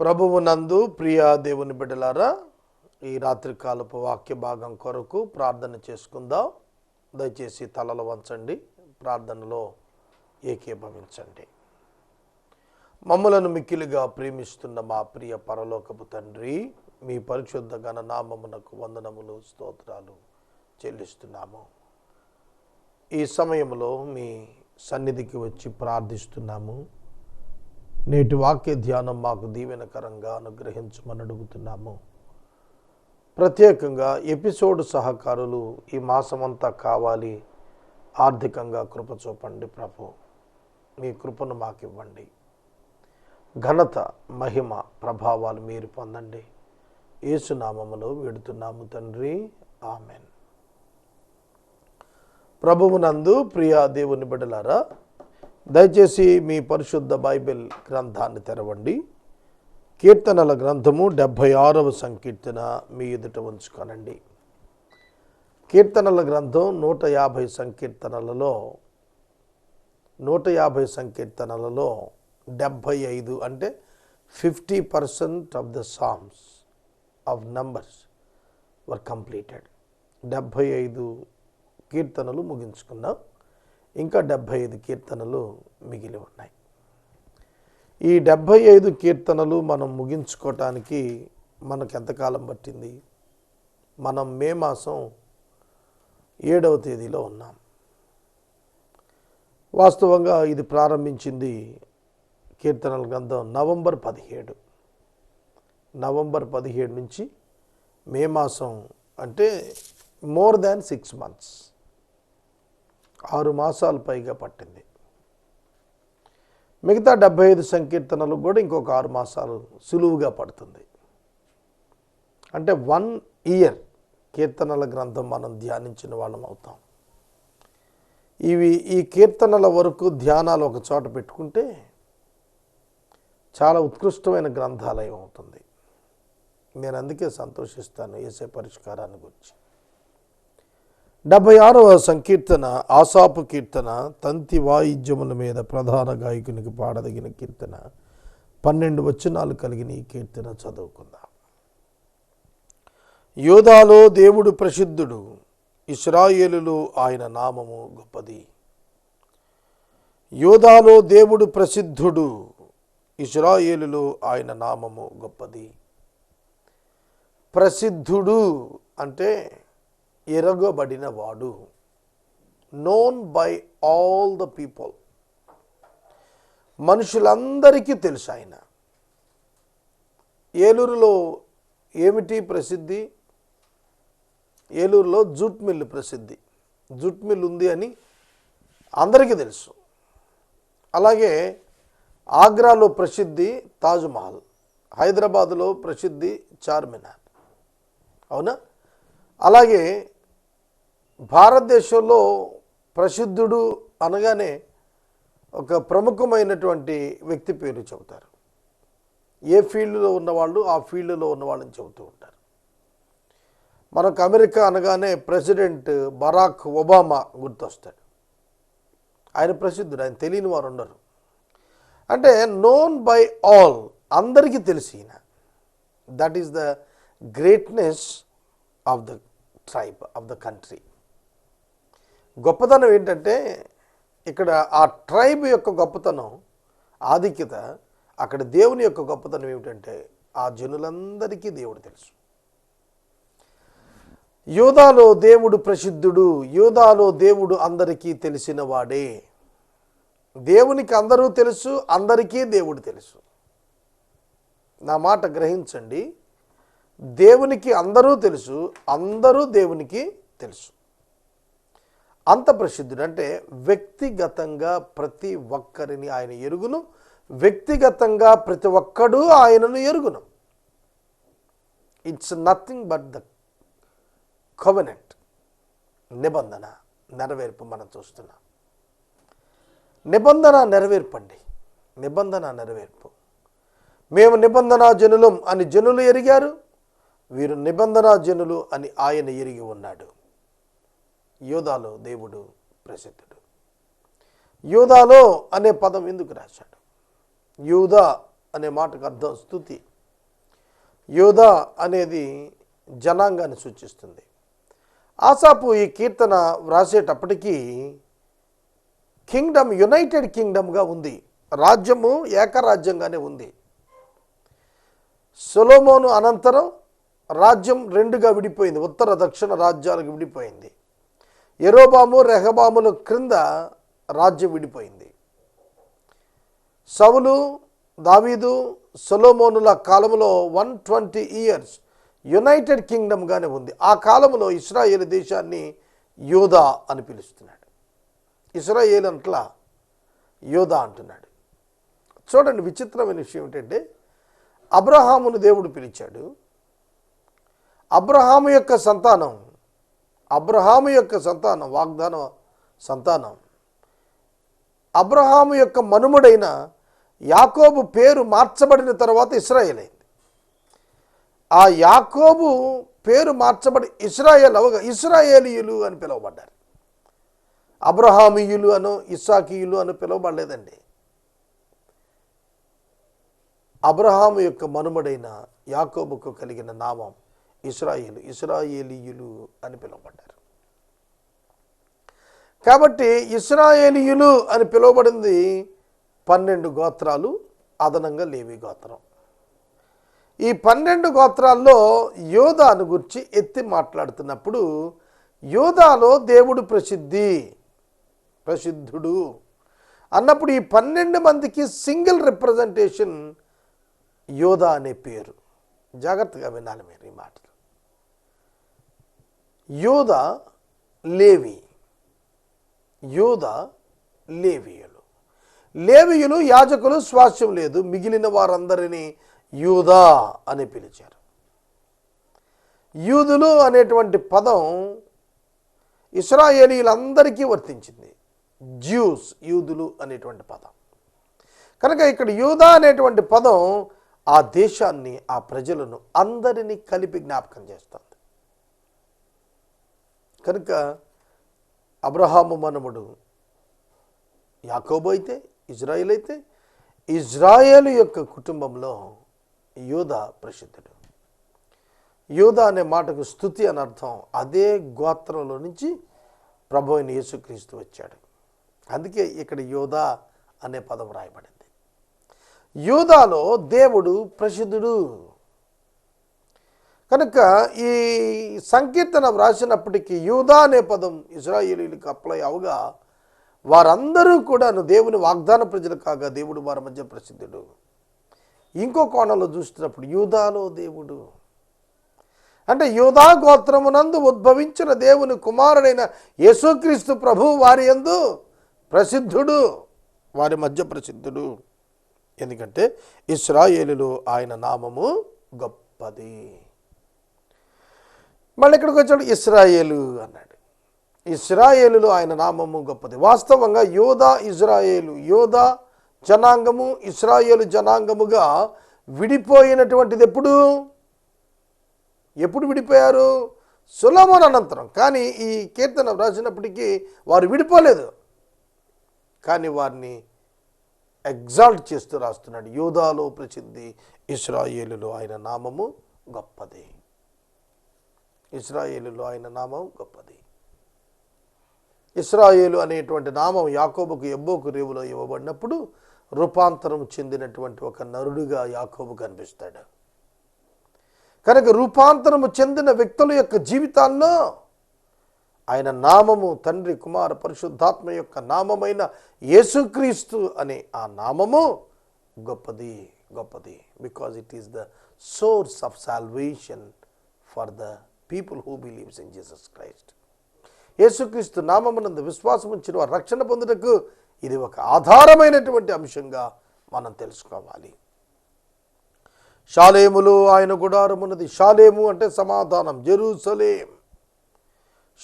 ప్రభువునందు ప్రియా దేవుని బిడ్డలారా ఈ రాత్రి కాలపు వాక్య భాగం కొరకు ప్రార్థన చేసుకుందాం. దయచేసి తలలు వంచండి ప్రార్థనలో ఏకీభవించండి. మమ్మలను మిక్కిలిగా ప్రేమిస్తున్న మా ప్రియ పరలోకపు తండ్రి మీ పరిశుద్ధ గణనామమునకు వందనములు స్తోత్రాలు చెల్లిస్తున్నాము. ఈ సమయంలో మీ సన్నిధికి వచ్చి ప్రార్థిస్తున్నాము. నేటి వాక్య ధ్యానం మాకు దీవెనకరంగా అనుగ్రహించమని అడుగుతున్నాము. ప్రత్యేకంగా ఎపిసోడ్ సహకారులు ఈ మాసమంతా కావాలి. ఆర్థికంగా కృప చూపండి ప్రభు. మీ కృపను మాకు ఇవ్వండి ఘనత మహిమ ప్రభావాలు మీరు పొందండి. ఏసునామములో వేడుతున్నాము తండ్రి. ఆమెన్. ప్రభువునందు ప్రియా దేవుని బిడలారా దయచేసి మీ పరిశుద్ధ బైబిల్ గ్రంథాన్ని తెరవండి. కీర్తనల గ్రంథము డెబ్భై ఆరవ సంకీర్తన మీ ఎదుట ఉంచుకోనండి. కీర్తనల గ్రంథం నూట యాభై సంకీర్తనలలో నూట యాభై సంకీర్తనలలో డెబ్భై ఐదు అంటే fifty percent of the songs of numbers were completed. డెబ్భై ఐదు కీర్తనలు ముగించుకున్నాం ఇంకా డెబ్భై ఐదు కీర్తనలు మిగిలి ఉన్నాయి. ఈ డెబ్భై ఐదు కీర్తనలు మనం ముగించుకోవటానికి మనకు ఎంతకాలం పట్టింది? మనం మే మాసం ఏడవ తేదీలో ఉన్నాం. వాస్తవంగా ఇది ప్రారంభించింది కీర్తనల గ్రంథం నవంబర్ పదిహేడు. నవంబర్ పదిహేడు నుంచి మే మాసం అంటే మోర్ దాన్ సిక్స్ మంత్స్. ఆరు మాసాలు పైగా పట్టింది. మిగతా డెబ్బై ఐదు సంకీర్తనలు కూడా ఇంకొక ఆరు మాసాలు సులువుగా పడుతుంది. అంటే వన్ ఇయర్ కీర్తనల గ్రంథం మనం ధ్యానించిన వాళ్ళం అవుతాం. ఇవి ఈ కీర్తనల వరకు ధ్యానాలు ఒక చోట పెట్టుకుంటే చాలా ఉత్కృష్టమైన గ్రంథాలయం అవుతుంది. నేను అందుకే సంతోషిస్తాను ఏసే పరిష్కారాన్ని గురించి. డెబ్బై ఆరవ సంకీర్తన ఆసాపు కీర్తన తంతి వాయిద్యముల మీద ప్రధాన గాయకునికి పాడదగిన కీర్తన. పన్నెండు వచనాలు కలిగిన ఈ కీర్తన చదువుకుందాం. యోధాలో దేవుడు ప్రసిద్ధుడు ఇస్రాయేలులో ఆయన నామము గొప్పది. యోధాలో దేవుడు ప్రసిద్ధుడు ఇస్రాయేలులో ఆయన నామము గొప్పది. ప్రసిద్ధుడు అంటే ఎరగబడిన వాడు known by all the people మనుషులందరికీ తెలుసు ఆయన. ఏలూరులో ఏమిటి ప్రసిద్ధి? ఏలూరులో జూట్ మిల్లు ప్రసిద్ధి. జూట్ మిల్ ఉంది అని అందరికీ తెలుసు. అలాగే ఆగ్రాలో ప్రసిద్ధి తాజ్మహల్. హైదరాబాదులో ప్రసిద్ధి చార్మినార్. అవునా? అలాగే భారతదేశంలో ప్రసిద్ధుడు అనగానే ఒక ప్రముఖమైనటువంటి వ్యక్తి పేరు చెబుతారు. ఏ ఫీల్డ్లో ఉన్నవాళ్ళు ఆ ఫీల్డ్లో ఉన్నవాళ్ళని చెబుతూ ఉంటారు. మనకు అమెరికా అనగానే ప్రెసిడెంట్ బరాక్ ఒబామా గుర్తొస్తాడు. ఆయన ప్రసిద్ధుడు ఆయన తెలియని వారు ఉండరు. అంటే నోన్ బై ఆల్ అందరికీ తెలిసిన that is the greatness of the tribe of the country గొప్పతనం ఏంటంటే ఇక్కడ ఆ ట్రైబ్ యొక్క గొప్పతనం ఆధిక్యత అక్కడ దేవుని యొక్క గొప్పతనం ఏమిటంటే ఆ జనులందరికీ దేవుడు తెలుసు. యోధాలో దేవుడు ప్రసిద్ధుడు యోధాలో దేవుడు అందరికీ తెలిసిన వాడే. దేవునికి అందరూ తెలుసు అందరికీ దేవుడు తెలుసు. నా మాట గ్రహించండి దేవునికి అందరూ తెలుసు అందరూ దేవునికి తెలుసు. అంత ప్రసిద్ధుడు అంటే వ్యక్తిగతంగా ప్రతి ఒక్కరిని ఆయన ఎరుగును వ్యక్తిగతంగా ప్రతి ఒక్కడూ ఆయనను ఎరుగును. It's nothing but the covenant నిబంధన నెరవేర్పు మనం చూస్తున్నాం. నిబంధన నెరవేర్పండి. నిబంధన నెరవేర్పు. మేము నిబంధన జనులం అని జనులు ఎరిగారు. వీరు నిబంధన జనులు అని ఆయన ఎరిగి ఉన్నాడు. యోధాలో దేవుడు ప్రసిద్ధుడు. యూదాలో అనే పదం ఎందుకు రాశాడు? యూదా అనే మాటకు అర్థం స్థుతి. యూదా అనేది జనాంగాన్ని సూచిస్తుంది. ఆసాపు ఈ కీర్తన వ్రాసేటప్పటికీ కింగ్డమ్ యునైటెడ్ కింగ్డమ్గా ఉంది. రాజ్యము ఏకరాజ్యంగానే ఉంది. సొలోమోను అనంతరం రాజ్యం రెండుగా విడిపోయింది. ఉత్తర దక్షిణ రాజ్యాలకు విడిపోయింది. ఎరోబాము రెహబాముల క్రింద రాజ్యం విడిపోయింది. సవులు దావీదు సొలోమోనుల కాలంలో వన్ ట్వంటీ ఇయర్స్ యునైటెడ్ కింగ్డమ్గానే ఉంది. ఆ కాలంలో ఇస్రాయేల్ దేశాన్ని యోధా అని పిలుస్తున్నాడు. ఇస్రాయేల్ అంట్లా యోధా అంటున్నాడు. చూడండి విచిత్రమైన విషయం ఏంటంటే అబ్రహామును దేవుడు పిలిచాడు. అబ్రహాము యొక్క సంతానం అబ్రహాము యొక్క సంతానం వాగ్దాన సంతానం. అబ్రహాము యొక్క మనుమడైన యాకోబు పేరు మార్చబడిన తర్వాత ఇస్రాయేల్ అయింది ఆ యాకోబు పేరు మార్చబడి ఇస్రాయేల్ అవగా ఇస్రాయేలీయులు అని పిలువబడ్డారు. అబ్రహామీయులు అను ఇస్సాకీయులు అని పిలువబడలేదండి. అబ్రహాము యొక్క మనుమడైన యాకోబుకు కలిగిన నామం ఇస్రాయేలు ఇస్రాయేలీయులు అని పిలువబడ్డారు. కాబట్టి ఇస్రాయేలీయులు అని పిలువబడింది పన్నెండు గోత్రాలు అదనంగా లేవి గోత్రం. ఈ పన్నెండు గోత్రాల్లో యోధాను గురించి ఎత్తి మాట్లాడుతున్నప్పుడు యోధాలో దేవుడు ప్రసిద్ధి ప్రసిద్ధుడు. అన్నప్పుడు ఈ పన్నెండు మందికి సింగిల్ రిప్రజెంటేషన్ యోధా అనే పేరు. జాగ్రత్తగా వినాలి మీరు ఈ మాటలు. యోధ లేవి. యోధ లేవియులు. లేవియులు యాజకులు స్వాస్థ్యం లేదు. మిగిలిన వారందరినీ యూదా అని పిలిచారు. యూదులు అనేటువంటి పదం ఇస్రాయేలీలందరికీ వర్తించింది. జ్యూస్ యూదులు అనేటువంటి పదం. కనుక ఇక్కడ యూదా అనేటువంటి పదం ఆ దేశాన్ని ఆ ప్రజలను అందరినీ కలిపి జ్ఞాపకం చేస్తాం కనుక అబ్రహాము మనముడు యాకోబు అయితే ఇజ్రాయిల్ అయితే ఇజ్రాయేల్ యొక్క కుటుంబంలో యూదా ప్రసిద్ధుడు. యూదా అనే మాటకు స్థుతి అని అర్థం అదే గోత్రంలో నుంచి ప్రభు అయిన యేసుక్రీస్తు వచ్చాడు. అందుకే ఇక్కడ యోధా అనే పదం రాయబడింది. యూదాలో దేవుడు ప్రసిద్ధుడు. కనుక ఈ సంకీర్తన వ్రాసినప్పటికీ యూదా అనే పదం ఇజ్రాయేలీలకు అప్లై అవగా వారందరూ కూడాను దేవుని వాగ్దాన ప్రజలు కాగా దేవుడు వారి మధ్య ప్రసిద్ధుడు. ఇంకో కోణంలో చూసినప్పుడు యూదాలో దేవుడు. అంటే యూదా గోత్రమునందు ఉద్భవించిన దేవుని కుమారుడైన యేసుక్రీస్తు ప్రభు వారి యందు ప్రసిద్ధుడు వారి మధ్య ప్రసిద్ధుడు. ఎందుకంటే ఇస్రాయేలులో ఆయన నామము గొప్పది. మళ్ళీ ఇక్కడికి వచ్చాడు ఇస్రాయేలు అన్నాడు. ఇస్రాయేలులో ఆయన నామము గొప్పది. వాస్తవంగా యోధా ఇజ్రాయేలు యోధా జనాంగము ఇస్రాయేలు జనాంగముగా విడిపోయినటువంటిది ఎప్పుడు? ఎప్పుడు విడిపోయారు? సులభన్ అనంతరం. కానీ ఈ కీర్తన రాసినప్పటికీ వారు విడిపోలేదు. కానీ వారిని ఎగ్జాల్ట్ చేస్తూ రాస్తున్నాడు. యోధాలో ప్రసిద్ధి ఇస్రాయేలులో ఆయన నామము గొప్పది. ఇస్రాయేలులో ఆయన నామం గొప్పది. ఇస్రాయేలు అనేటువంటి నామం యాకోబుకు ఎబ్బోకు రేవులో ఇవ్వబడినప్పుడు రూపాంతరం చెందినటువంటి ఒక నరుడిగా యాకోబు కనిపిస్తాడు. కనుక రూపాంతరము చెందిన వ్యక్తుల యొక్క జీవితాల్లో ఆయన నామము తండ్రి కుమార పరిశుద్ధాత్మ యొక్క నామమైన యేసుక్రీస్తు అనే ఆ నామము గొప్పది గొప్పది because it is the source of salvation for the people who believes in Jesus Christ యేసుక్రీస్తు నామమునందు విశ్వాసం ఉంచిన వారు రక్షణ పొందుటకు ఇది ఒక ఆధారమైనటువంటి అంశంగా మనం తెలుసుకోవాలి. షాలేములు ఆయన గుడారమున్నది షాలేము అంటే సమాధానం. జెరూసలేం.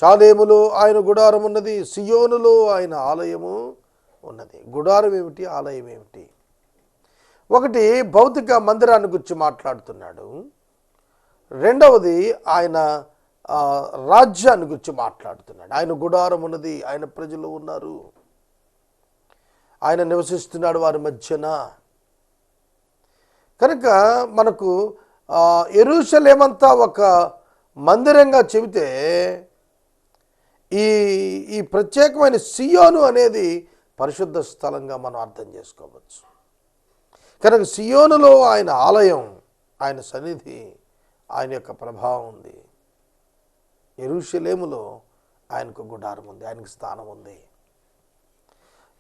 షాలేములో ఆయన గుడారం ఉన్నది. సియోనులో ఆయన ఆలయము ఉన్నది. గుడారం ఏమిటి? ఆలయం ఏమిటి? ఒకటి భౌతిక మందిరాన్ని గురించి మాట్లాడుతున్నాడు. రెండవది ఆయన రాజ్యాన్ని గురించి మాట్లాడుతున్నాడు. ఆయన గుడారం ఉన్నది ఆయన ప్రజలు ఉన్నారు. ఆయన నివసిస్తున్నాడు వారి మధ్యన. కనుక మనకు ఎరుసలేమంతా ఎరుషలేమంతా ఒక మందిరంగా చెబితే ఈ ఈ ప్రత్యేకమైన సియోను అనేది పరిశుద్ధ స్థలంగా మనం అర్థం చేసుకోవచ్చు. కనుక సియోనులో ఆయన ఆలయం ఆయన సన్నిధి ఆయన యొక్క ప్రభావం ఉంది. ఎరుషలేములో ఆయనకు గుడారం ఉంది ఆయనకు స్థానం ఉంది.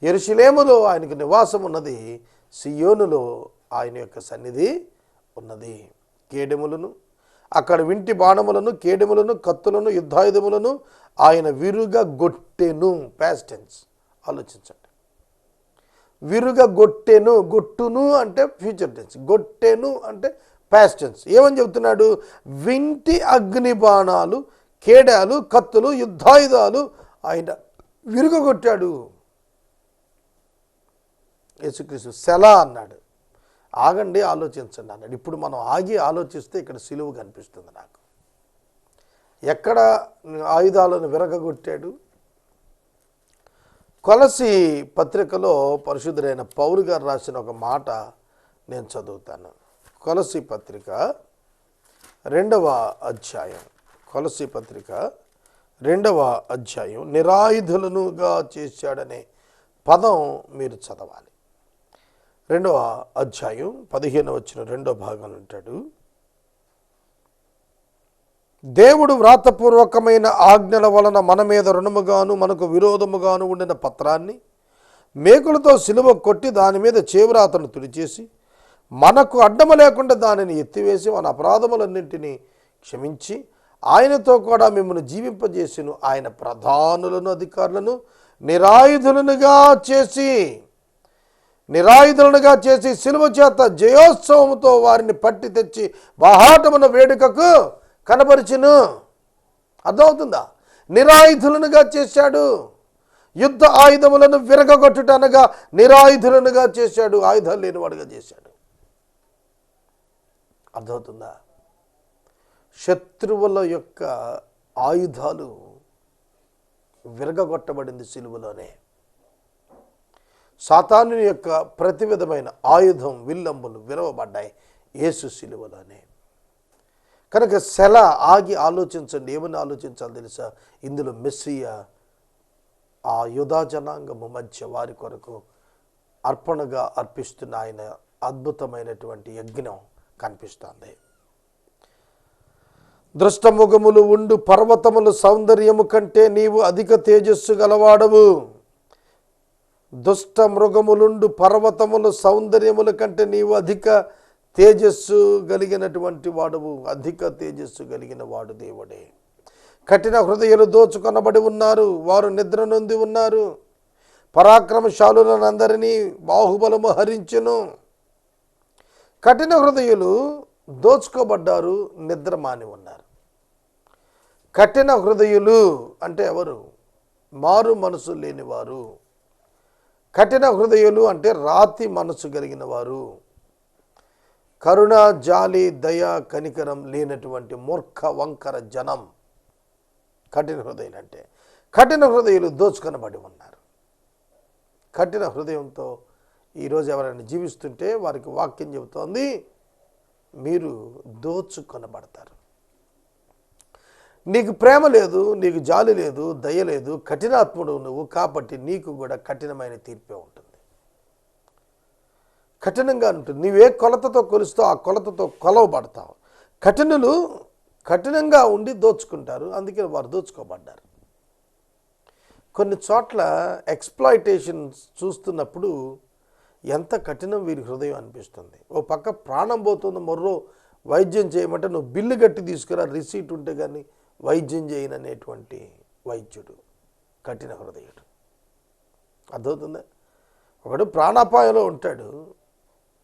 ఎరుషలేములో ఆయనకు నివాసం ఉన్నది సియోనులో ఆయన యొక్క సన్నిధి ఉన్నది. కేడెములను అక్కడ వింటి బాణములను కేడెములను కత్తులను యుద్ధాయుధములను ఆయన విరుగా గొట్టెను ప్యాస్టెన్స్ ఆలోచించండి. విరుగా గొట్టెను గొట్టును అంటే ఫ్యూచర్ టెన్స్ గొట్టెను అంటే ప్యాస్టన్స్ ఏమని చెబుతున్నాడు? వింటి అగ్ని బాణాలు కేడాలు కత్తులు యుద్ధాయుధాలు ఆయన విరుగొట్టాడు యేసుక్రీస్తు సెల అన్నాడు. ఆగండి ఆలోచించండి అన్నాడు. ఇప్పుడు మనం ఆగి ఆలోచిస్తే ఇక్కడ సిలువు కనిపిస్తుంది నాకు. ఎక్కడ ఆయుధాలను విరగగొట్టాడు? కొలసి పత్రికలో పరిశుద్ధుడైన పౌరు గారు రాసిన ఒక మాట నేను చదువుతాను. కొలసి పత్రిక రెండవ అధ్యాయం. కొలసి పత్రిక రెండవ అధ్యాయం. నిరాయుధులనుగా చేశాడనే పదం మీరు చదవాలి. రెండవ అధ్యాయం పదిహేను వచ్చిన రెండో భాగం ఉంటాడు దేవుడు వ్రాతపూర్వకమైన ఆజ్ఞల వలన మన మీద రుణముగాను మనకు విరోధముగాను ఉండిన పత్రాన్ని మేకులతో సిలువ కొట్టి దాని మీద చేవ్రాతను తుడిచేసి మనకు అడ్డము లేకుండా దానిని ఎత్తివేసి మన అపరాధములన్నింటినీ క్షమించి ఆయనతో కూడా మిమ్మల్ని జీవింపజేసిను. ఆయన ప్రధానులను అధికారులను నిరాయుధులనుగా చేసి నిరాయుధులనుగా చేసి సిలువ చేత జయోత్సవముతో వారిని పట్టి తెచ్చి బహాటమున వేడుకకు కనపరిచిను అర్థమవుతుందా? నిరాయుధులనుగా చేశాడు. యుద్ధ ఆయుధములను విరగగొట్టుట అనగా నిరాయుధులనుగా చేశాడు. ఆయుధాలు లేనివాడుగా చేశాడు. అర్థమవుతుందా? శత్రువుల యొక్క ఆయుధాలు విరగగొట్టబడింది సిలువలోనే. సాతాను యొక్క ప్రతి విధమైన ఆయుధం విల్లంబులు విరవబడ్డాయి యేసు సిలువలోనే. కనుక సెల ఆగి ఆలోచించండి. ఏమని ఆలోచించాలి తెలుసా? ఇందులో మెస్సియ ఆ యుధా జనాంగము మధ్య వారి కొరకు అర్పణగా అర్పిస్తున్న ఆయన అద్భుతమైనటువంటి యజ్ఞం. కనిపిస్తుంది. దృష్టముఖములు ఉండు పర్వతముల సౌందర్యము కంటే నీవు అధిక తేజస్సు గలవాడవు. దుష్ట మృగములుండు పర్వతముల సౌందర్యముల కంటే నీవు అధిక తేజస్సు కలిగినటువంటి వాడువు. అధిక తేజస్సు కలిగిన వాడు దేవుడే. కఠిన హృదయాలు దోచుకొనబడి ఉన్నారు. వారు నిద్ర నొంది ఉన్నారు. పరాక్రమశాలులందరినీ బాహుబలము హరించును. కఠిన హృదయులు దోచుకోబడ్డారు నిద్ర మాని ఉన్నారు. కఠిన హృదయులు అంటే ఎవరు? మారు మనసు లేనివారు. కఠిన హృదయులు అంటే రాతి మనసు కలిగిన వారు కరుణ జాలి దయ కనికరం లేనటువంటి మూర్ఖ వంకర జనం కఠిన హృదయులు అంటే. కఠిన హృదయులు దోచుకొనబడి ఉన్నారు. కఠిన హృదయంతో ఈరోజు ఎవరైనా జీవిస్తుంటే వారికి వాక్యం చెబుతోంది మీరు దోచుకొనబడతారు. నీకు ప్రేమ లేదు నీకు జాలి లేదు దయ లేదు కఠినాత్ముడు నువ్వు కాబట్టి నీకు కూడా కఠినమైన తీర్పే ఉంటుంది. కఠినంగా ఉంటుంది. నీవే కొలతతో కొలుస్తూ ఆ కొలతతో కొలవబడతావు. కఠినులు కఠినంగా ఉండి దోచుకుంటారు అందుకే వారు దోచుకోబడ్డారు. కొన్ని చోట్ల ఎక్స్ప్లాయిటేషన్ చూస్తున్నప్పుడు ఎంత కఠినం వీరి హృదయం అనిపిస్తుంది. ఓ పక్క ప్రాణం పోతుంది మర్రో వైద్యం చేయమంటే నువ్వు బిల్లు కట్టి తీసుకురా రిసీట్ ఉంటే కానీ వైద్యం చేయననేటువంటి వైద్యుడు కఠిన హృదయుడు. అర్థమవుతుందా? ఒకడు ప్రాణాపాయంలో ఉంటాడు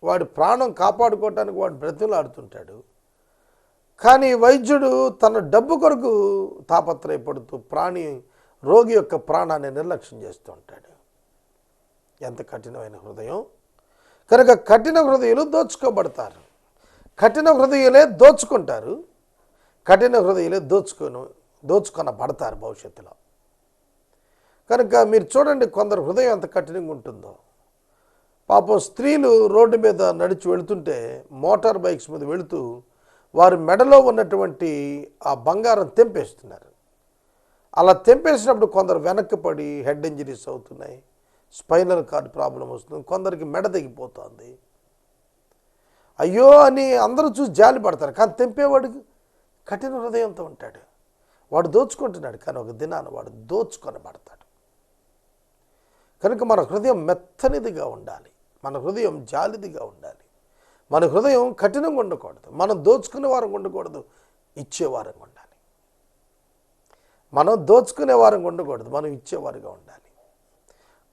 వాడి ప్రాణం కాపాడుకోవటానికి వాడు బ్రతిలాడుతుంటాడు కానీ వైద్యుడు తన డబ్బు కొరకు తాపత్రయపడుతూ ప్రాణి రోగి యొక్క ప్రాణాన్ని నిర్లక్ష్యం చేస్తూ ఉంటాడు. ఎంత కఠినమైన హృదయం? కనుక కఠిన హృదయులు దోచుకోబడతారు. కఠిన హృదయులే దోచుకుంటారు. కఠిన హృదయులే దోచుకొని దోచుకొనబడతారు భవిష్యత్తులో. కనుక మీరు చూడండి కొందరు హృదయం ఎంత కఠినంగా ఉంటుందో. పాపం స్త్రీలు రోడ్డు మీద నడిచి వెళుతుంటే మోటార్ బైక్స్ మీద వెళుతూ వారి మెడలో ఉన్నటువంటి ఆ బంగారం తెంపేస్తున్నారు. అలా తెంపేసినప్పుడు కొందరు వెనక్కి పడి హెడ్ ఇంజరీస్ అవుతున్నాయి. స్పైనల్ కార్డ్ ప్రాబ్లం వస్తుంది కొందరికి మెడ తెగిపోతుంది. అయ్యో అని అందరూ చూసి జాలి పడతారు కానీ తెంపేవాడికి కఠిన హృదయంతో ఉంటాడు. వాడు దోచుకుంటున్నాడు కానీ ఒక దినాన వాడు దోచుకొని పడతాడు కనుక మన హృదయం మెత్తనిదిగా ఉండాలి మన హృదయం జాలిదిగా ఉండాలి. మన హృదయం కఠినంగా ఉండకూడదు మనం దోచుకునే వారం ఉండకూడదు ఇచ్చేవారంగా ఉండాలి. మనం దోచుకునే వారం ఉండకూడదు మనం ఇచ్చేవారుగా ఉండాలి.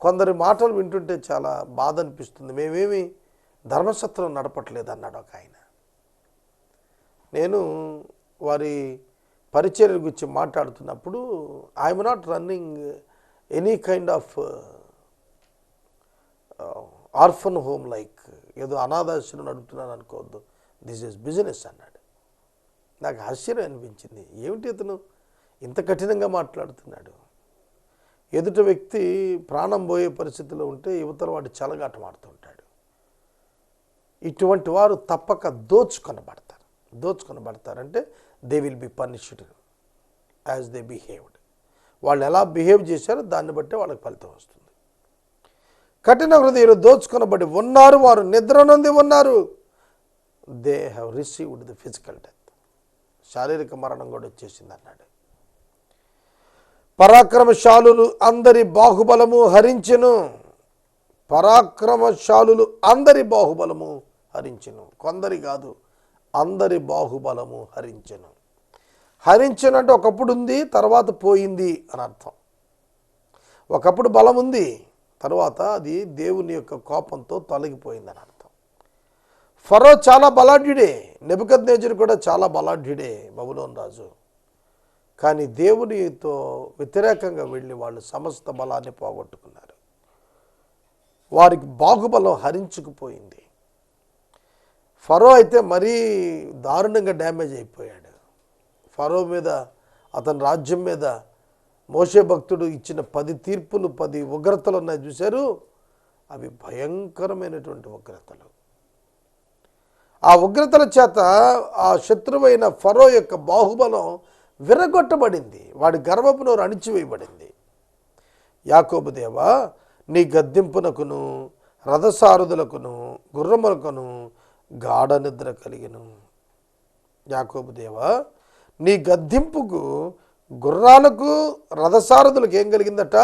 కొందరి మాటలు వింటుంటే చాలా బాధ అనిపిస్తుంది మేమేమి ధర్మసత్రం నడపట్లేదు అన్నాడు ఒక ఆయన. నేను వారి పరిచర్య గురించి మాట్లాడుతున్నప్పుడు I'm not running any kind of orphan home like ఏదో అనాథాశ్రమం నడుపుతున్నాను అనుకోవద్దు. దిస్ ఇస్ బిజినెస్ అన్నాడు. నాకు ఆశ్చర్యం అనిపించింది. ఏమిటి ఇతను? ఇంత కఠినంగా మాట్లాడుతున్నాడు. ఎదుట వ్యక్తి ప్రాణం పోయే పరిస్థితిలో ఉంటే యువతల వాడు చలగాట మాడుతుంటాడు ఇటువంటి వారు తప్పక దోచుకొనబడతారు. దోచుకొనబడతారంటే they will be punished as they behaved వాళ్ళు ఎలా బిహేవ్ చేశారో దాన్ని బట్టే వాళ్ళకి ఫలితం వస్తుంది. కఠిన హృదయాలు దోచుకొనబడి ఉన్నారు వారు నిద్ర నుండి ఉన్నారు. They have received the physical death శారీరక మరణం కూడా వచ్చేసింది అన్నాడు. పరాక్రమశాలులు అందరి బాహుబలము హరించెను. పరాక్రమశాలులు అందరి బాహుబలము హరించెను. కొందరి కాదు అందరి బాహుబలము హరించెను. హరించెను అంటే ఒకప్పుడు ఉంది తర్వాత పోయింది అని అర్థం. ఒకప్పుడు బలం ఉంది తర్వాత అది దేవుని యొక్క కోపంతో తొలగిపోయిందని అర్థం. ఫరో చాలా బలాఢ్యుడే నెబద్ కూడా చాలా బలాఢ్యుడే బబులోన్ రాజు. కానీ దేవునితో వ్యతిరేకంగా వెళ్ళి వాళ్ళు సమస్త బలాన్ని పోగొట్టుకున్నారు. వారికి బాహుబలం హరించుకుపోయింది. ఫరో అయితే మరీ దారుణంగా డ్యామేజ్ అయిపోయాడు. ఫరో మీద అతని రాజ్యం మీద మోషే భక్తుడు ఇచ్చిన పది తీర్పులు పది ఉగ్రతలు ఉన్నాయి చూశారు. అవి భయంకరమైనటువంటి ఉగ్రతలు. ఆ ఉగ్రతల చేత ఆ శత్రువైన ఫరో యొక్క బాహుబలం విరగొట్టబడింది. వాడి గర్వపు నోరు అణిచివేయబడింది. యాకోబుదేవా నీ గద్దింపునకును రథసారుదులకును గుర్రములకును గాఢ నిద్ర కలిగిను. యాకోబుదేవా నీ గద్దింపుకు గుర్రాలకు రథసారథులకు ఏం కలిగిందట?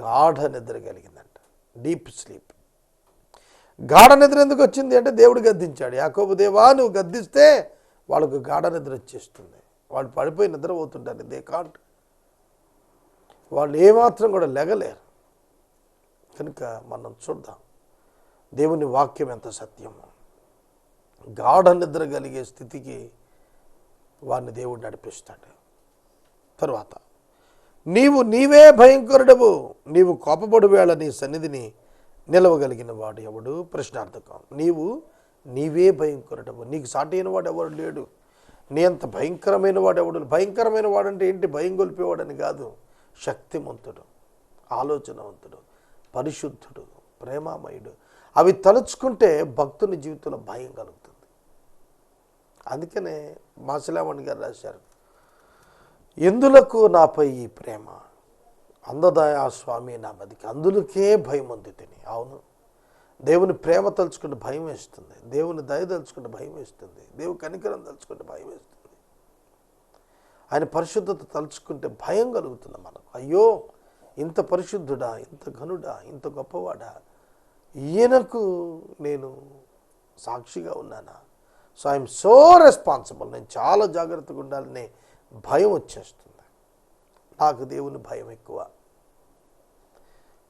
గాఢ నిద్ర కలిగిందంట. Deep sleep. గాఢ నిద్ర ఎందుకు వచ్చింది అంటే దేవుడు గద్దించాడు. యాకోబు దేవా నువ్వు గద్దిస్తే వాళ్ళకు గాఢ నిద్ర వచ్చేస్తుంది. వాళ్ళు పడిపోయి నిద్రపోతుంటారు. They can't. వాళ్ళు ఏమాత్రం కూడా లెగలేరు. కనుక మనం చూద్దాం. దేవుని వాక్యం ఎంత సత్యమో గాఢ నిద్ర కలిగే స్థితికి వారిని దేవుడు నడిపిస్తాడు. తరువాత నీవు నీవే భయంకరుడవు. నీవు కోపపడు వేళ నీ సన్నిధిని నిలవగలిగిన వాడు ఎవడు? ప్రశ్నార్థకం. నీవు నీవే భయంకరుడవు. నీకు సాటి అయిన వాడు ఎవడు లేడు. నీ అంత భయంకరమైన వాడు ఎవడు భయంకరమైన వాడంటే ఏంటి? భయం గొలిపేవాడని కాదు. శక్తిమంతుడు ఆలోచనవంతుడు పరిశుద్ధుడు ప్రేమామయుడు. అవి తలుచుకుంటే భక్తుని జీవితంలో భయం కలుగుతుంది. అందుకనే మాసిలామణి గారు రాశారు ఎందులకు నాపై ఈ ప్రేమ? అందదాయా స్వామి నా బతికి అందులకే భయం ఉంది తిని. అవును. దేవుని ప్రేమ తలుచుకుంటే భయం వేస్తుంది. దేవుని దయ తలుచుకుంటే భయం వేస్తుంది. దేవు కనికరం తలుచుకుంటే భయం వేస్తుంది. ఆయన పరిశుద్ధత తలుచుకుంటే భయం కలుగుతుంది మనకు. అయ్యో ఇంత పరిశుద్ధుడా ఇంత ఘనుడా ఇంత గొప్పవాడా? ఈయనకు నేను సాక్షిగా ఉన్నానా? So I'm so responsible. నేను చాలా జాగ్రత్తగా ఉండాలనే భయం వచ్చేస్తుంది. నాకు దేవుని భయం ఎక్కువ.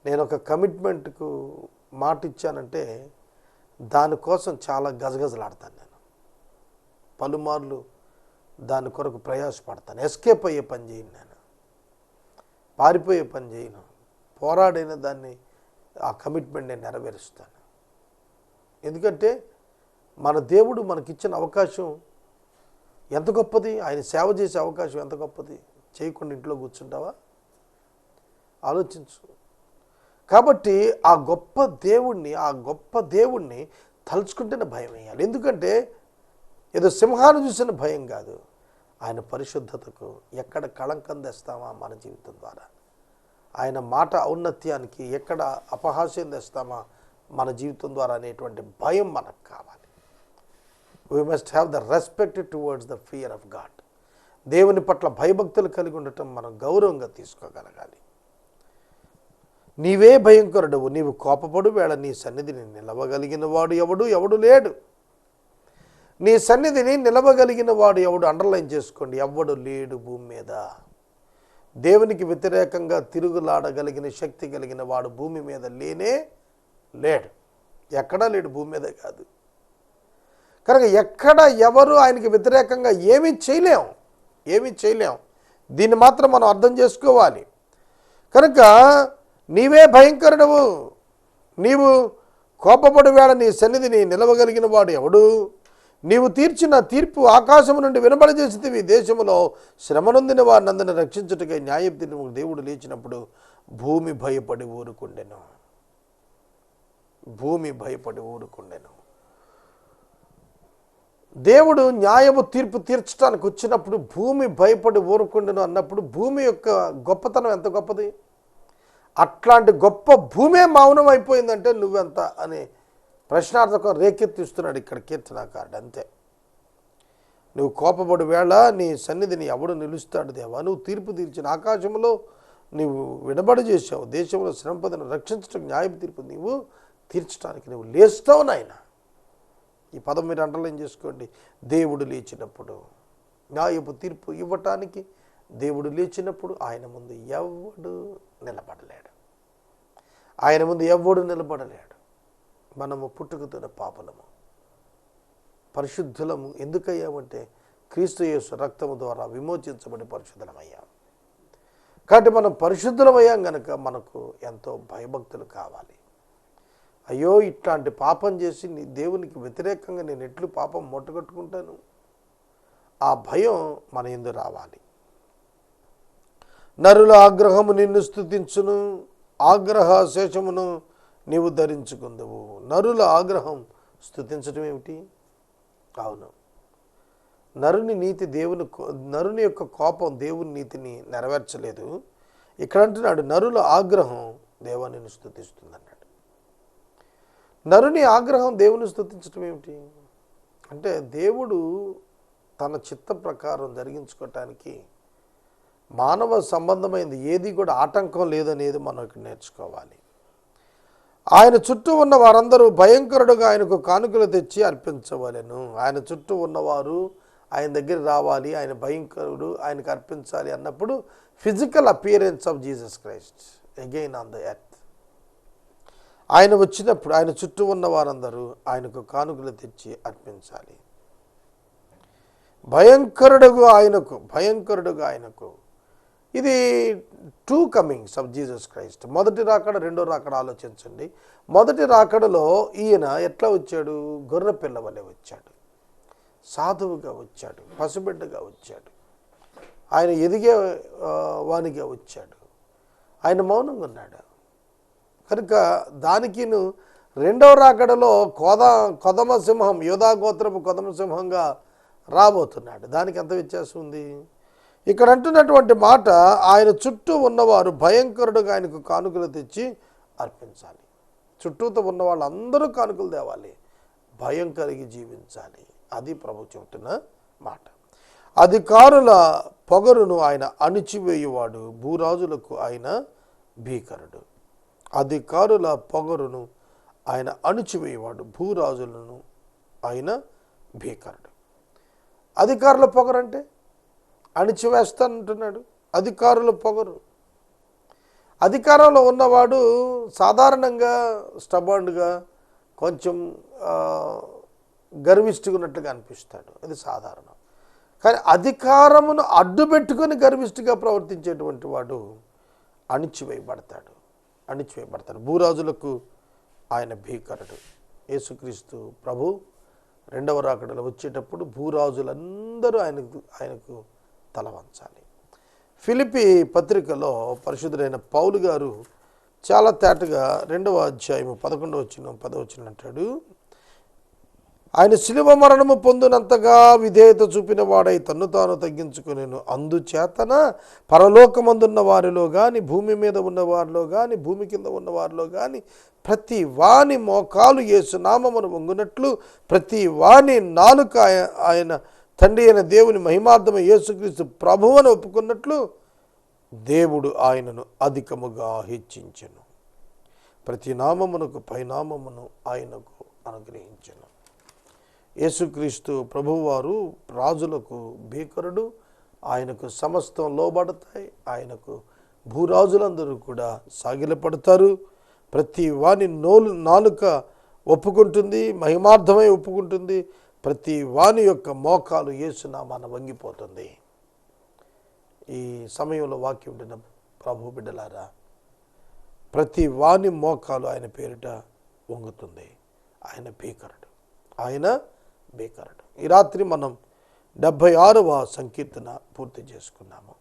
నేను ఒక కమిట్మెంట్కు మాట ఇచ్చానంటే దానికోసం చాలా గజగజలాడతాను నేను. పలుమార్లు దాని కొరకు ప్రయాసపడతాను. ఎస్కేప్ అయ్యే పని చేయను నేను. పారిపోయే పని చేయను. పోరాడైన దాన్ని ఆ కమిట్మెంట్ నేను నెరవేరుస్తాను. ఎందుకంటే మన దేవుడు మనకిచ్చిన అవకాశం ఎంత గొప్పది? ఆయన సేవ చేసే అవకాశం ఎంత గొప్పది? చేయకుండా ఇంట్లో కూర్చుంటావా? ఆలోచించు. కాబట్టి ఆ గొప్ప దేవుణ్ణి ఆ గొప్ప దేవుణ్ణి తలుచుకుంటేనే భయం వేయాలి. ఎందుకంటే ఏదో సింహాన్ని చూసిన భయం కాదు. ఆయన పరిశుద్ధతకు ఎక్కడ కళంకం తెస్తామా మన జీవితం ద్వారా? ఆయన మాట ఔన్నత్యానికి ఎక్కడ అపహాస్యం తెస్తామా మన జీవితం ద్వారా అనేటువంటి భయం మనకు కావాలి. We must have the respect towards the fear of God దేవుని పట్ల భయభక్తులు కలిగి ఉండటం మనం గౌరవంగా తీసుకోగలగాలి. నీవే భయంకరుడవు నీవు కోపపడు వేళ నీ సన్నిధిని నిలవగలిగిన వాడు ఎవడు? ఎవడు లేడు. నీ సన్నిధిని నిలవగలిగిన వాడు ఎవడు? అండర్లైన్ చేసుకోండి. ఎవడు లేడు భూమి మీద. దేవునికి వ్యతిరేకంగా తిరుగులాడగలిగిన శక్తి కలిగిన వాడు భూమి మీద లేనే లేడు. ఎక్కడా లేడు భూమి మీద కాదు. కనుక ఎక్కడ ఎవరు ఆయనకి వ్యతిరేకంగా ఏమీ చేయలేం. ఏమీ చేయలేం. దీన్ని మాత్రం మనం అర్థం చేసుకోవాలి. కనుక నీవే భయంకరుడవు. నీవు కోపపడి వేళ నీ సన్నిధిని నిలవగలిగిన వాడు ఎవడు? నీవు తీర్చిన తీర్పు ఆకాశము నుండి వినబడజేసితివి. దేశంలో శ్రమనొందిన వారిని అందరిని రక్షించుటకై న్యాయప్తిని దేవుడు లేచినప్పుడు భూమి భయపడి ఊరుకుండెను. భూమి భయపడి ఊరుకుండెను. దేవుడు న్యాయము తీర్పు తీర్చడానికి వచ్చినప్పుడు భూమి భయపడి ఊరుకుండెను అన్నప్పుడు భూమి యొక్క గొప్పతనం ఎంత గొప్పది? అట్లాంటి గొప్ప భూమే మౌనం అయిపోయిందంటే నువ్వెంత అని ప్రశ్నార్థకం రేకెత్తిస్తున్నాడు ఇక్కడ కీర్తనాకారుడు అంతే. నువ్వు కోపపడి వేళ నీ సన్నిధిని ఎవడు నిలుస్తాడు దేవా? నువ్వు తీర్పు తీర్చిన ఆకాశంలో నువ్వు విడబడి చేసావు దేశంలో శ్రమపదను రక్షించడం న్యాయపు తీర్పు నీవు తీర్చడానికి నువ్వు లేస్తావు నాయన. ఈ పదం మీరు అండర్లైన్ చేసుకోండి. దేవుడు లేచినప్పుడు న్యాయపు తీర్పు ఇవ్వటానికి దేవుడు లేచినప్పుడు ఆయన ముందు ఎవడు? నిలబడలేడు. ఆయన ముందు ఎవ్వడు నిలబడలేడు. మనము పుట్టుకతున్న పాపలము. పరిశుద్ధులము ఎందుకయ్యామంటే క్రీస్తు యేసు రక్తము ద్వారా విమోచించబడి పరిశుద్ధులమయ్యాం. కాబట్టి మనం పరిశుద్ధులమయ్యాం గనక మనకు ఎంతో భయభక్తులు కావాలి. అయ్యో ఇట్లాంటి పాపం చేసి నీ దేవునికి వ్యతిరేకంగా నేను ఎట్లు పాపం మొట్టగట్టుకుంటాను ఆ భయం మన ఎందు రావాలి. నరుల ఆగ్రహము నిన్ను స్థుతించును ఆగ్రహ శేషమును నీవు ధరించుకుందువు. నరుల ఆగ్రహం స్థుతించడం ఏమిటి? అవును. నరుని నీతి దేవుని కో- నరుని యొక్క కోపం దేవుని నీతిని నెరవేర్చలేదు. ఇక్కడ అంటున్నాడు నరుల ఆగ్రహం దేవాన్ని స్థుతిస్తుంది అన్నాడు నరుని ఆగ్రహం దేవుని స్థుతించడం ఏమిటి? అంటే దేవుడు తన చిత్త ప్రకారం జరిగించుకోవటానికి మానవ సంబంధమైనది ఏది కూడా ఆటంకం లేదనేది మనం ఇక్కడ నేర్చుకోవాలి. ఆయన చుట్టూ ఉన్న వారందరూ భయంకరుడుగా ఆయనకు కానుకలు తెచ్చి అర్పించవలెను. ఆయన చుట్టూ ఉన్నవారు ఆయన దగ్గర రావాలి ఆయన భయంకరుడు ఆయనకు అర్పించాలి అన్నప్పుడు physical appearance of Jesus Christ again on the earth ఆయన వచ్చినప్పుడు ఆయన చుట్టూ ఉన్న వారందరూ ఆయనకు కానుకలు తెచ్చి అర్పించాలి. భయంకరుడుగా ఆయనకు భయంకరుడుగా ఆయనకు ఇది two comings of Jesus Christ మొదటి రాకడ రెండో రాకడ ఆలోచించండి. మొదటి రాకడలో ఈయన ఎట్లా వచ్చాడు? గొర్రె పిల్లవలే వచ్చాడు. సాధువుగా వచ్చాడు. పసిబిడ్డగా వచ్చాడు. ఆయన ఎదిగే వానిగా వచ్చాడు. ఆయన మౌనంగా ఉన్నాడు. కనుక దానికిను రెండవ రాకడలో కోద కొదమ సింహం కొదమసింహంగా గోత్రపు కొదమ సింహంగా రాబోతున్నాడు. దానికి ఎంత వ్యత్యాసం ఉంది? ఇక్కడ అంటున్నటువంటి మాట ఆయన చుట్టూ ఉన్నవారు భయంకరుడుగా ఆయనకు కానుకలు తెచ్చి అర్పించాలి. చుట్టూతో ఉన్న వాళ్ళందరూ కానుకలు తేవాలి. భయం కలిగి జీవించాలి. అది ప్రభు చెబుతున్న మాట. అధికారుల పొగరును ఆయన అణిచివేయువాడు. భూరాజులకు ఆయన భీకరుడు. అధికారుల పొగరును ఆయన అణిచివేయవాడు. భూరాజులను ఆయన భీకరుడు. అధికారుల పొగరంటే? అణిచివేస్తానంటున్నాడు. అధికారుల పొగరు. అధికారంలో ఉన్నవాడు సాధారణంగా స్టబాండ్గా కొంచెం ఆ, ఉన్నట్టుగా అనిపిస్తాడు. అది సాధారణం. కానీ అధికారమును అడ్డు పెట్టుకొని గర్విష్టిగా ప్రవర్తించేటువంటి వాడు అణిచివేయబడతాడు. అణిచివేయబడతాడు. భూరాజులకు ఆయన భీకరుడు. యేసుక్రీస్తు ప్రభు రెండవ రాకడలో వచ్చేటప్పుడు భూరాజులందరూ ఆయనకు ఆయనకు తల వంచాలి. ఫిలిపి పత్రికలో పరిశుద్ధులైన పౌలు గారు చాలా తేటగా రెండవ అధ్యాయము పదకొండవ వచ్చిన పదవచ్చిన అంటాడు. ఆయన శిలువ మరణము పొందినంతగా విధేయత చూపిన వాడై తన్ను తాను తగ్గించుకునేను. అందుచేతన పరలోకమందున్న వారిలో కానీ భూమి మీద ఉన్న వారిలో కానీ భూమి కింద ఉన్న వారిలో కానీ ప్రతి వాని మోకాలు ఏసునామమును వంగునట్లు ప్రతి వాని నాలుక ఆయన తండ్రి అయిన దేవుని మహిమార్థమై యేసుక్రీస్తు ప్రభువును ఒప్పుకున్నట్లు దేవుడు ఆయనను అధికముగా హెచ్చించెను. ప్రతి నామమునకు పైనామమును ఆయనకు అనుగ్రహించను. యేసుక్రీస్తు ప్రభువారు రాజులకు భీకరుడు ఆయనకు సమస్తం లోబడతాయి ఆయనకు భూరాజులందరూ కూడా సాగిలపడతారు. ప్రతి వాని నోలు నాలుక ఒప్పుకుంటుంది మహిమార్థమై ఒప్పుకుంటుంది. ప్రతి వాని యొక్క మోకాలు యేసునామాన వంగిపోతుంది. ఈ సమయంలో వాక్యం ఉంటున్న ప్రభు బిడ్డలారా ప్రతి వాని మోకాలు ఆయన పేరిట వంగుతుంది. ఆయన భీకరుడు. ఆయన భీకరుడు. ఈ రాత్రి మనం డెబ్భై ఆరవ సంకీర్తన పూర్తి చేసుకున్నాము.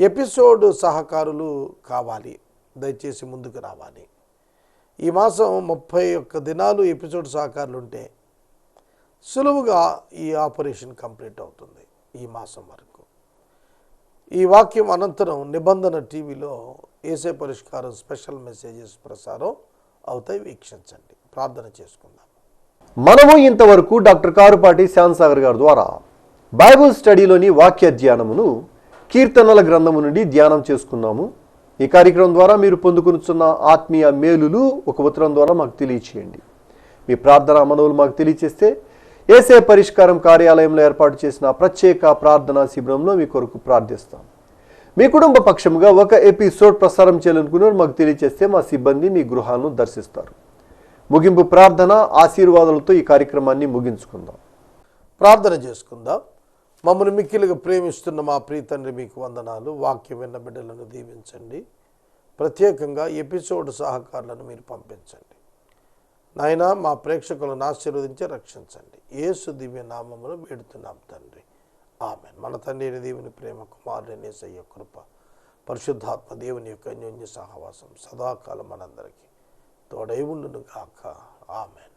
ఎపిసోడ్ సహకారులు కావాలి. దయచేసి ముందుకు రావాలి. ఈ మాసం ముప్పై ఒక్క దినాలు ఎపిసోడ్ సహకారులు ఉంటే సులువుగా ఈ ఆపరేషన్ కంప్లీట్ అవుతుంది ఈ మాసం వరకు. ఈ వాక్యం అనంతరం నిబంధన టీవీలో ఏసే పరిష్కారం స్పెషల్ మెసేజెస్ ప్రసారం అవుతాయి వీక్షించండి. ప్రార్థన చేసుకుందాం. మనము ఇంతవరకు డాక్టర్ కారుపాటి శ్యాన్సాగర్ గారి ద్వారా బైబుల్ స్టడీలోని వాక్య ధ్యానమును కీర్తనల గ్రంథము నుండి ధ్యానం చేసుకున్నాము. ఈ కార్యక్రమం ద్వారా మీరు పొందుకునుచున్న ఆత్మీయ మేలులు ఒక ఉత్తరం ద్వారా మాకు తెలియచేయండి. మీ ప్రార్థన మనవులు మాకు తెలియచేస్తే ఏసే పరిష్కారం కార్యాలయంలో ఏర్పాటు చేసిన ప్రత్యేక ప్రార్థనా శిబిరంలో మీ కొరకు ప్రార్థిస్తాం. మీ కుటుంబ పక్షంగా ఒక ఎపిసోడ్ ప్రసారం చేయాలనుకున్నారు మాకు తెలియచేస్తే మా సిబ్బంది మీ గృహాలను దర్శిస్తారు. ముగింపు ప్రార్థన ఆశీర్వాదాలతో ఈ కార్యక్రమాన్ని ముగించుకుందాం. ప్రార్థన చేసుకుందాం. మమ్మల్ని మిక్కిలిగా ప్రేమిస్తున్న మా ప్రీతండ్రి మీకు వందనాలు. వాక్యం విన్న బిడ్డలను దీవించండి. ప్రత్యేకంగా ఎపిసోడ్ సహకారులను మీరు పంపించండి. నాయన మా ప్రేక్షకులను ఆశీర్వదించి రక్షించండి. ఏసు దివ్య నామమును వేడుతున్నాం తండ్రి. ఆమె మన తండ్రి దేవుని ప్రేమ కుమారుని సయ్య కృప పరిశుద్ధాత్మ దేవుని యొక్క అన్యోన్య సహవాసం సదాకాలం మనందరికీ తోడై ఉండును గాక ఆమెన్.